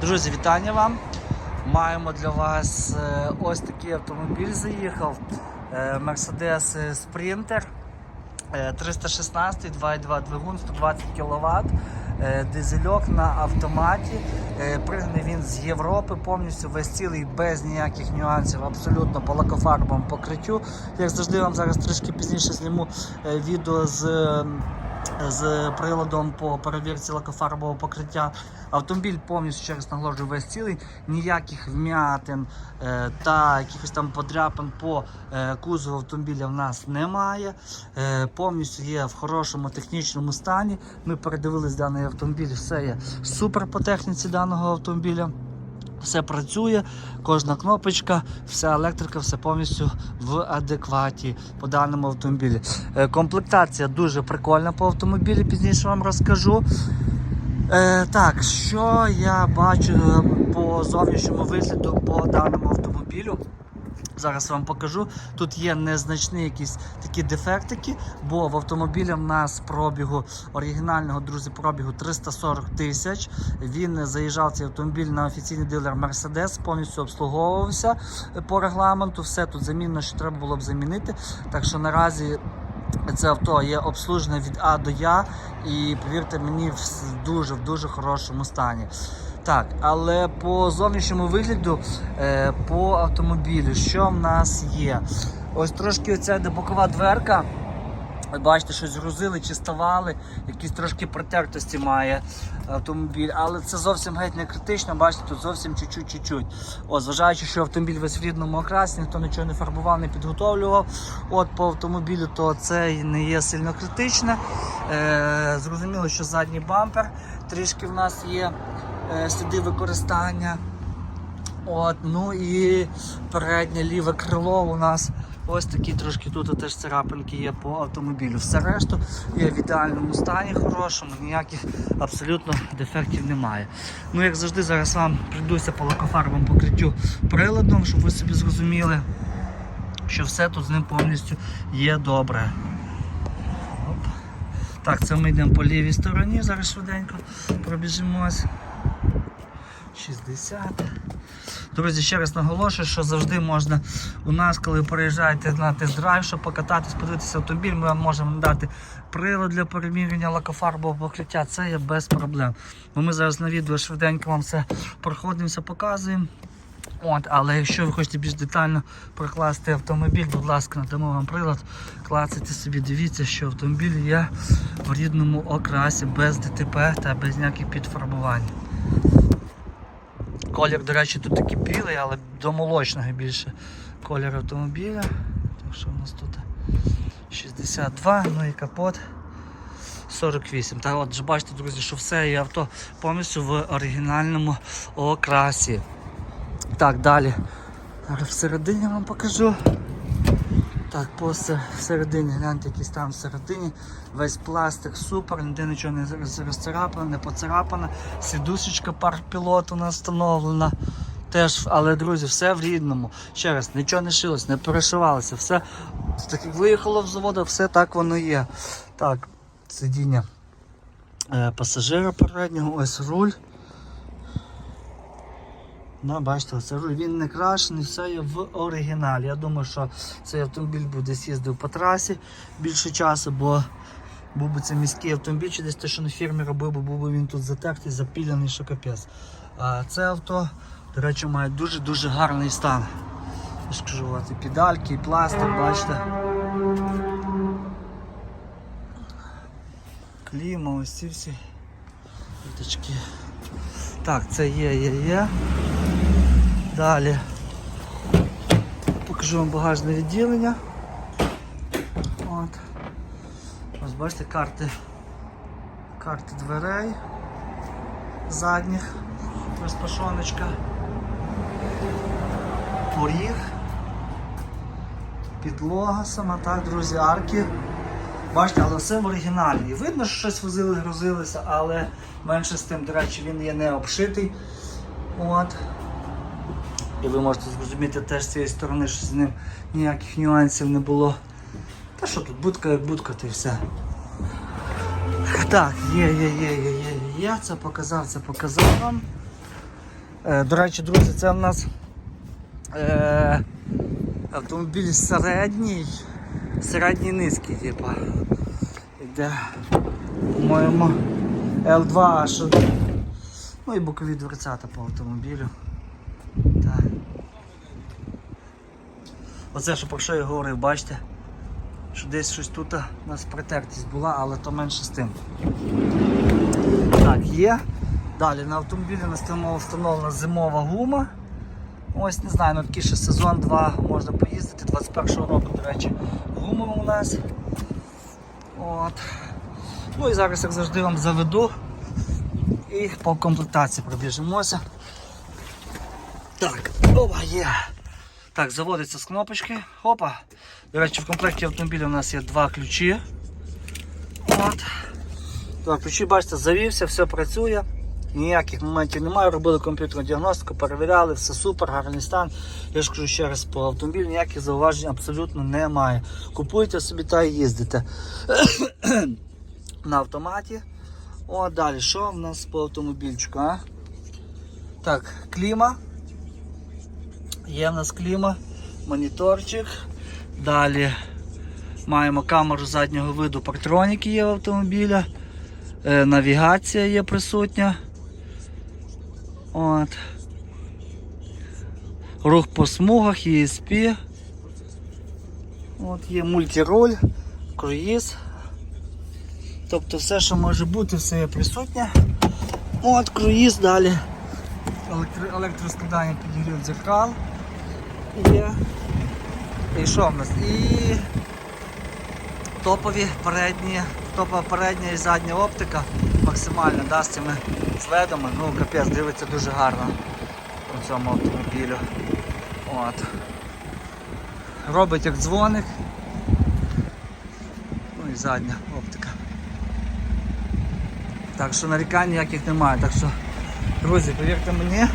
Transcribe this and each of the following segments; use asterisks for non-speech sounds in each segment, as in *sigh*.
Друзі, вітання вам. Маємо для вас е, ось такий автомобіль заїхав. е, Mercedes Sprinter е, 316, 2.2 двигун, 120 кВт. Дизельок на автоматі. Е, Пригнаний він з Європи, повністю весь цілий без ніяких нюансів, абсолютно по лакофарбовому покриттю. Як завжди, вам зараз трішки пізніше зніму е, відео з з приладом по перевірці лакофарбового покриття. Автомобіль повністю ще раз наголошую весь цілий, ніяких вмятин е, та якихось там подряпин по е, кузову автомобіля в нас немає. Е, повністю є в хорошому технічному стані. Ми передивились даний автомобіль, все є супер по техніці даного автомобіля. Все працює, кожна кнопочка, вся електрика, все повністю в адекваті по даному автомобілі. Е, Комплектація дуже прикольна по автомобілі, пізніше вам розкажу. Е, так, що я бачу е, по зовнішньому вигляду по даному автомобілю. Зараз вам покажу. Тут є незначні якісь такі дефектики, бо в автомобілі в нас пробігу оригінального, друзі, пробігу 340 тисяч. Він заїжджав цей автомобіль на офіційний дилер Mercedes, повністю обслуговувався по регламенту. Все тут замінно, що треба було б замінити. Так що наразі це авто є обслужене від А до Я, і повірте мені, в дуже в дуже хорошому стані. Так, але по зовнішньому вигляду, е, по автомобілю, що в нас є? Ось трошки оця бокова дверка. Ви Бачите, щось згрузили чи ставали, якісь трошки протертості має автомобіль, але це зовсім геть не критично. Бачите, тут зовсім чуть-чуть, чуть-чуть. О, зважаючи, що автомобіль весь в рідному окрасі, ніхто нічого не фарбував, не підготовлював. От по автомобілю, то це не є сильно критичне. Е, зрозуміло, що задній бампер трішки в нас є е, сліди використання. От, ну і переднє ліве крило у нас ось такі трошки тут теж царапинки є по автомобілю. Все решту є в ідеальному стані, хорошому, ніяких абсолютно дефектів немає. Ну, як завжди, зараз вам прийдуся по лакофарбовому покриттю приладом, щоб ви собі зрозуміли, що все тут з ним повністю є добре. Оп. Так, це ми йдемо по лівій стороні, зараз швиденько пробіжимось. 60. Друзі, ще раз наголошую, що завжди можна у нас, коли приїжджаєте на тест-драйв, щоб покататись, подивитися автомобіль, ми вам можемо надати прилад для переміряння лакофарбового покриття. Це є без проблем. Бо ми зараз на відео швиденько вам все проходимося, показуємо. От, але якщо ви хочете більш детально прокласти автомобіль, будь ласка, надамо вам прилад, клацайте собі, дивіться, що автомобіль є в рідному окрасі, без ДТП та без ніяких підфарбувань. Колір, до речі, тут такий білий, але до молочного більше колір автомобіля. Так що у нас тут 62, ну і капот 48. Та от бачите, друзі, що все є авто повністю в оригінальному окрасі. Так, далі. Зараз всередині вам покажу. Так, по се- гляньте, якийсь там всередині. Весь пластик супер, ніде нічого не розцарапано, не поцарапано. Сідушечка пар пілот у нас встановлена. Теж, але, друзі, все в рідному. Ще раз, нічого не шилось, не перешивалося. Все так виїхало з заводу, все так воно є. Так, сидіння е, пасажира переднього, ось руль. Ну, бачите, це він не крашений, все є в оригіналі. Я думаю, що цей автомобіль буде їздив по трасі більше часу, бо був би це міський автомобіль, чи десь те, що на фірмі робив, бо був би він тут затертий, запіляний, що капець. А це авто, до речі, має дуже-дуже гарний стан. Я ж кажу, от і педальки, і пластик, бачите. Кліма, ось ці всі. Так, це є, є, є. Далі покажу вам багажне відділення. От. Ось бачите карти, карти дверей задніх, розпашоночка, поріг, підлога сама, так, друзі, арки. Бачите, але все в оригіналі. Видно, що щось возили, грузилося, але менше з тим, до речі, він є не обшитий. От. І ви можете зрозуміти теж з цієї сторони, що з ним ніяких нюансів не було. Та що тут, будка як будка, то й все. Так, є, є, є, є, є, є. Це показав, це показав вам. Е, До речі, друзі, це в нас е, автомобіль середній, середній низький, типу. Іде, по-моєму, L2 аж. Ну і бокові дверцята по автомобілю. Оце, що про що я говорив, бачите, що десь щось тут у нас притертість була, але то менше з тим. Так, є. Далі на автомобілі встановлена зимова гума. Ось не знаю, ну такий ще сезон 2 можна поїздити. 21-го року, до речі, гума у нас. От. Ну і зараз, як завжди, вам заведу і по комплектації пробіжимося. Так, опа, є. Так, заводиться з кнопочки. Опа. До речі, в комплекті автомобіля у нас є два ключі. От. Два ключі, бачите, завівся, все працює. Ніяких моментів немає, робили комп'ютерну діагностику, перевіряли, все супер, гарний стан. Я ж кажу ще раз по автомобілю, ніяких зауважень абсолютно немає. Купуйте собі та і їздите *clears throat* на автоматі. О, далі, що в нас по автомобільчику? А? Так, кліма. Є в нас кліма, моніторчик. Далі маємо камеру заднього виду, партроніки є в автомобіля. Е, навігація є присутня. От. Рух по смугах, ESP. От є мультироль, круїз. Тобто все, що може бути, все є присутнє. От круїз далі. Електро, електроскладання підігрів дзеркал. Є. І що в нас? І топові передні, топова передня і задня оптика максимально да, з цими зледами. Ну капець, дивиться дуже гарно у цьому автомобілю. От. Робить як дзвоник. Ну і задня оптика. Так що нарікань ніяких немає. Так що, друзі, повірте мені.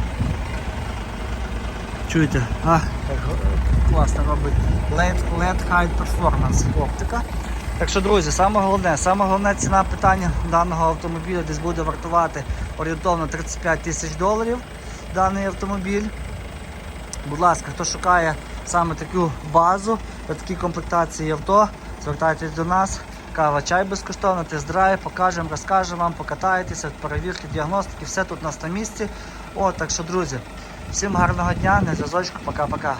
Чуєте? А, так класно робить LED, LED High Performance оптика. Так що, друзі, саме головне, саме головне ціна питання даного автомобіля десь буде вартувати орієнтовно 35 тисяч доларів даний автомобіль. Будь ласка, хто шукає саме таку базу, такі комплектації авто, звертайтесь до нас. Кава, чай безкоштовно, тест-драйв, покажемо, розкажемо вам, покатаєтеся, перевірки, діагностики, все тут у нас на місці. О, так що, друзі, всім гарного дня, на зв'язочку, пока-пока.